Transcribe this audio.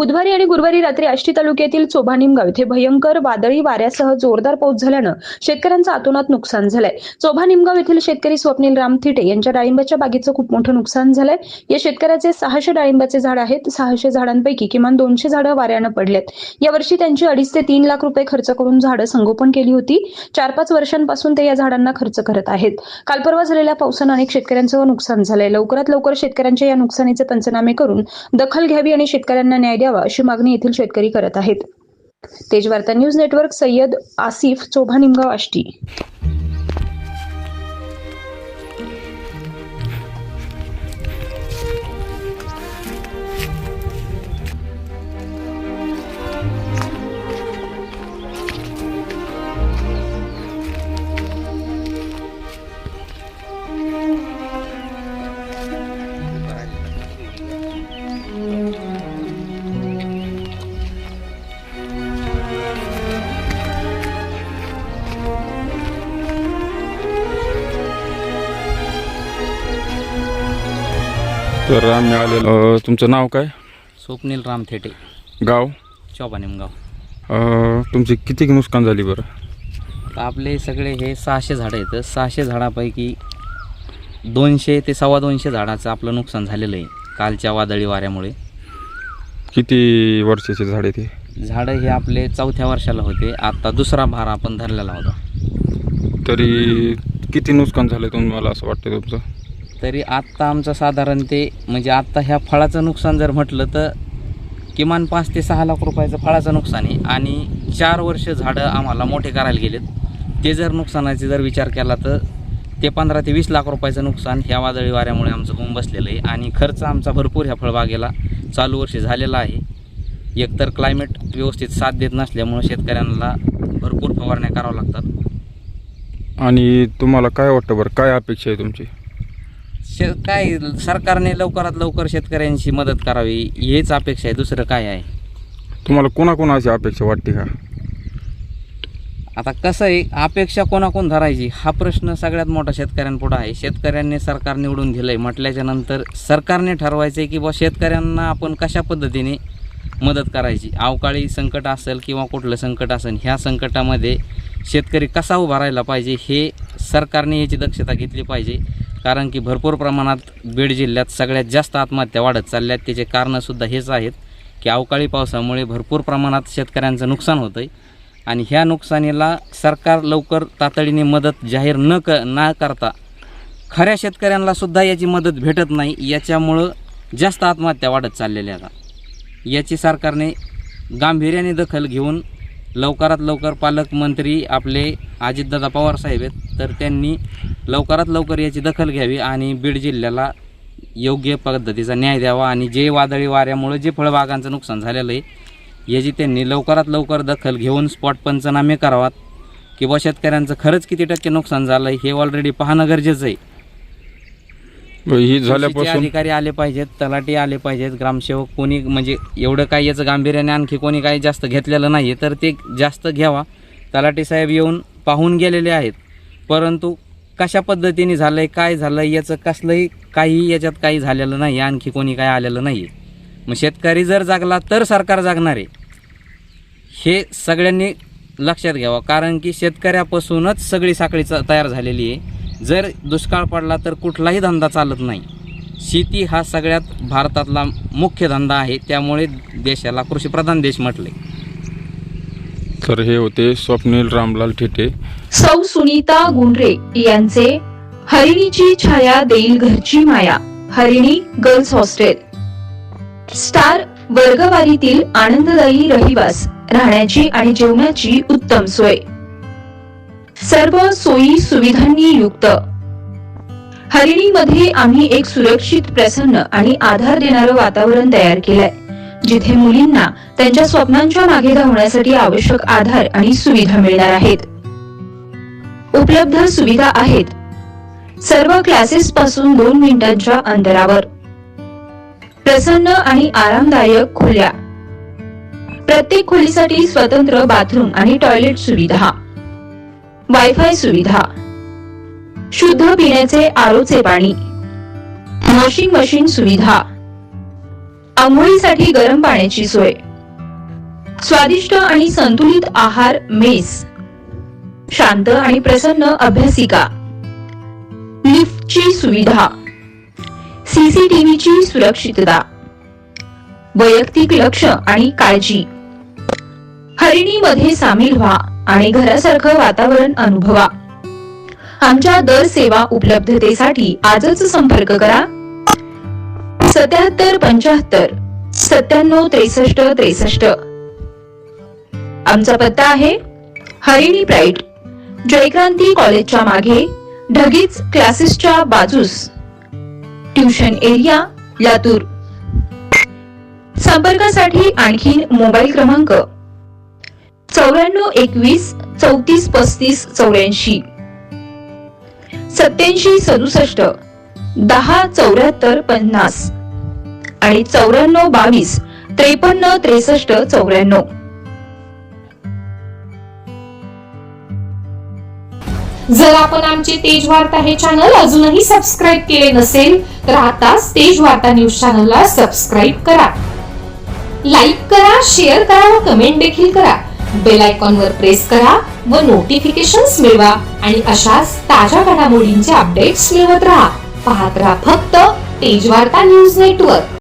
बुधवारी आणि गुरुवारी रात्री आष्टी तालुक्यातील चोभानिमगाव इथे भयंकर वादळी वाऱ्यासह जोरदार पाऊस झाल्यानं शेतकऱ्यांचं आतोनात नुकसान झालंय. चोभानिमगाव येथील शेतकरी स्वप्नील राम थिटे यांच्या डाळिंबाच्या बागेचं खूप मोठं नुकसान झालंय. या शेतकऱ्याचे सहाशे डाळिंबाचे झाड आहेत. सहाशे झाडांपैकी किमान दोनशे झाडं वाऱ्यानं पडलेत यावर्षी त्यांची अडीच ते तीन लाख रुपये खर्च करून झाडं संगोपन केली होती. चार पाच वर्षांपासून ते या झाडांना खर्च करत आहेत. काल परवा झालेल्या पावसानं अनेक शेतकऱ्यांचं नुकसान झालंय. लवकरात लवकर शेतकऱ्यांच्या या नुकसानीचे पंचनामे करून दखल घ्यावी आणि शेतकऱ्यांना न्याय द्यावा. अशी मागणी येथील शेतकरी करत आहेत. Tejvarta news network Sayyad Asif Chobha Nimgaon Ashti. तर आम्ही आलेलो तुमचं नाव काय? स्वप्नील रामथेटे गाव? चोबानिमगाव अ, तुमची किती नुकसान झाली बरं? तर आपले सगळे हे सहाशे झाडं आहेत. सहाशे झाडापैकी दोनशे ते सव्वा दोनशे झाडाचं आपलं नुकसान झालेलं आहे कालच्या वादळी वाऱ्यामुळे. किती वर्षाचे झाड आहे ते झाडं हे आपले चौथ्या वर्षाला होते. आत्ता दुसरा भार आपण धरलेला होता. तरी किती नुकसान झालं तुम्हाला असं वाटतं तुमचं? तरी आत्ता आमचं साधारण ते म्हणजे आत्ता ह्या फळाचं नुकसान जर म्हटलं तर किमान पाच ते सहा लाख रुपयाचं फळाचं नुकसान आहे. आणि चार वर्ष झाडं आम्हाला मोठे करायला गेलेत. ते जर नुकसानाचे जर विचार केला तर ते पंधरा ते वीस लाख रुपयाचं नुकसान ह्या वादळी वाऱ्यामुळे आमचं होऊन बसलेलं आहे. आणि खर्च आमचा भरपूर ह्या फळबागेला चालू वर्षी झालेला आहे. एकतर क्लायमेट व्यवस्थित साथ देत नसल्यामुळं शेतकऱ्यांना भरपूर फवारण्या कराव्या लागतात. आणि तुम्हाला काय वाटतं बरं? काय अपेक्षा आहे तुमची? शे काय सरकारने लवकरात लवकर शेतकऱ्यांची मदत करावी हेच अपेक्षा आहे. दुसरं काय आहे? तुम्हाला कोणाकोणाची अपेक्षा वाटते का? आता कसं आहे अपेक्षा कोणाकोण धरायची? हा प्रश्न सगळ्यात मोठा शेतकऱ्यांपुढं आहे. शेतकऱ्यांनी सरकार निवडून दिलं आहे म्हटल्याच्या नंतर सरकारने ठरवायचं आहे की बा शेतकऱ्यांना आपण कशा पद्धतीने मदत करायची? अवकाळी संकट असेल किंवा कुठलं संकट असेल ह्या संकटामध्ये शेतकरी कसा उभा राहिला पाहिजे हे सरकारने याची दक्षता घेतली पाहिजे. कारण की भरपूर प्रमाणात बीड जिल्ह्यात सगळ्यात जास्त आत्महत्या वाढत चालल्यात त्याचे कारणंसुद्धा हेच आहेत की अवकाळी पावसामुळे भरपूर प्रमाणात शेतकऱ्यांचं नुकसान होतं आहे आणि ह्या नुकसानीला सरकार लवकर तातडीने मदत जाहीर न क ना करता खऱ्या शेतकऱ्यांनासुद्धा याची मदत भेटत नाही. याच्यामुळं जास्त आत्महत्या वाढत चाललेल्या आता याची सरकारने गांभीर्याने दखल घेऊन लवकरात लवकर पालकमंत्री आपले अजितदादा पवार साहेब आहेत तर त्यांनी लवकरात लवकर याची दखल घ्यावी आणि बीड जिल्ह्याला योग्य पद्धतीचा न्याय द्यावा आणि जे वादळी वाऱ्यामुळे जे फळबागांचं नुकसान झालेलं आहे याची त्यांनी लवकरात लवकर दखल घेऊन स्पॉट पंचनामे करावात. किंवा शेतकऱ्यांचं खरंच किती टक्के नुकसान झालं आहे हे ऑलरेडी पाहणं गरजेचं आहे. ही झाल्यापासून अधिकारी आले पाहिजेत तलाठी आले पाहिजेत ग्रामसेवक कोणी म्हणजे एवढं काही याचं गांभीर्याने आणखी कोणी काही जास्त घेतलेलं नाही तर ते जास्त घ्यावा. तलाठी साहेब येऊन पाहून गेलेले आहेत. परंतु कशा पद्धतीने झालं आहे काय झालं याचं कसलंही काही याच्यात काही झालेलं नाही आणखी कोणी काही आलेलं नाही मग शेतकरी जर जागला तर सरकार जागणार आहे. हे सगळ्यांनी लक्षात घ्यावं कारण की शेतकऱ्यापासूनच सगळी साखळी तयार झालेली आहे. जर दुष्काळ पडला तर कुठलाही धंदा चालत नाही. शेती हा सगळ्यात भारतातला मुख्य धंदा आहे त्यामुळे देशाला कृषीप्रधान देश म्हटले तर हे होते स्वप्नील रामलाल ठेटे. सौ सुनीता गुंडरे यांचे हरिणीची छाया देईल घरची माया हरिणी गर्ल्स हॉस्टेल. स्टार वर्गवारीतील आनंददायी रहिवास राहण्याची आणि जेवणाची उत्तम सोय. सर्व सोयी सुविधांनी युक्त. हरिणीमध्ये आम्ही एक सुरक्षित प्रसन्न आणि आधार देणारं वातावरण तयार केलंय. जिथे मुलींना त्यांच्या स्वप्नांच्या मागे धावण्यासाठी आवश्यक आधार आणि सुविधा मिळणार आहेत. उपलब्ध सुविधा आहेत. सर्व क्लासेस पासून दोन मिनिटांच्या अंतरावर. प्रसन्न आणि आरामदायक खोल्या. प्रत्येक खोलीसाठी स्वतंत्र बाथरूम आणि टॉयलेट सुविधा. वायफाय सुविधा. शुद्ध पिण्याचे आरोचे पाणी. वॉशिंग मशीन सुविधा. आंघोळीसाठी गरम पाण्याची सोय. स्वादिष्ट आणि संतुलित आहार मेस. शांत आणि प्रसन्न अभ्यासिका. लिफ्टची सुविधा. सीसीटीव्हीची सुरक्षितता. वैयक्तिक लक्ष आणि काळजी. हरिणीमध्ये सामील व्हा आणि घरासारखं वातावरण अनुभवा. आमच्या दर सेवा उपलब्धतेसाठी आजच संपर्क करा. सत्याहत्तर पंच्याहत्तर सत्त्याण्णव त्रेसष्ट त्रेसष्ट. आमचा पत्ता आहे हरिणी प्राईड जयक्रांती कॉलेजच्या मागे ढगीच क्लासेसच्या बाजूस. Tuition area Latur. संपर्कासाठी आणखीन मोबाईल क्रमांक चौऱ्याण्णव एकवीस चौतीस पस्तीस चौऱ्याऐंशी. सत्याऐंशी सदुसष्ट दहा चौऱ्याहत्तर पन्नास. आणि चौऱ्याण्णव बावीस त्रेपन्न त्रेसष्ट चौऱ्याण्णव. जर आपण आमचे तेज वार्ता हे चॅनल अजूनही सबस्क्राईब केले नसेल तर आताच तेज वार्ता न्यूज चॅनलला सबस्क्राईब करा. लाईक करा शेअर करा व कमेंट देखील करा. बेल आयकॉन वर प्रेस करा व नोटिफिकेशन्स मिळवा आणि अशाच ताज्या घडामोडींचे अपडेट्स मिळवत राहा. पाहत राहा फक्त तेज वार्ता न्यूज नेटवर्क